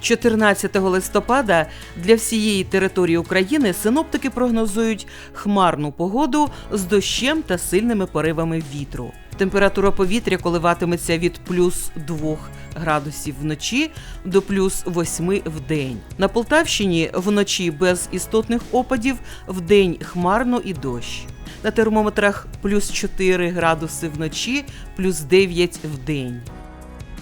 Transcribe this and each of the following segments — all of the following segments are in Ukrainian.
14 листопада для всієї території України синоптики прогнозують хмарну погоду з дощем та сильними поривами вітру. Температура повітря коливатиметься від плюс 2 градусів вночі до плюс 8 в день. На Полтавщині вночі без істотних опадів, вдень хмарно і дощ. На термометрах плюс 4 градуси вночі, плюс 9 в день.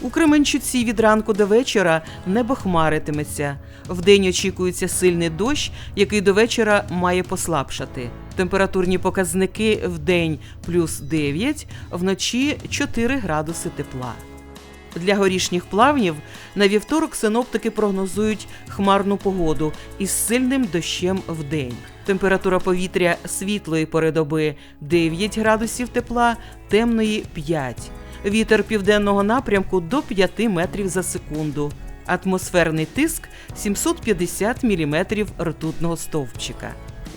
У Кременчуці від ранку до вечора небо хмаритиметься. Вдень очікується сильний дощ, який до вечора має послабшати. Температурні показники вдень плюс 9, вночі 4 градуси тепла. Для горішніх плавнів на вівторок синоптики прогнозують хмарну погоду із сильним дощем вдень. Температура повітря світлої пори доби 9 градусів тепла, темної 5. Вітер південного напрямку до 5 метрів за секунду. Атмосферний тиск 750 міліметрів ртутного стовпчика.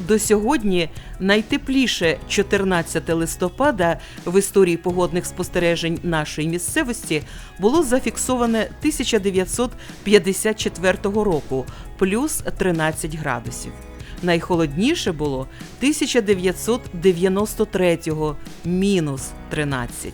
До сьогодні найтепліше 14 листопада в історії погодних спостережень нашої місцевості було зафіксоване 1954 року плюс 13 градусів. Найхолодніше було 1993 мінус 13.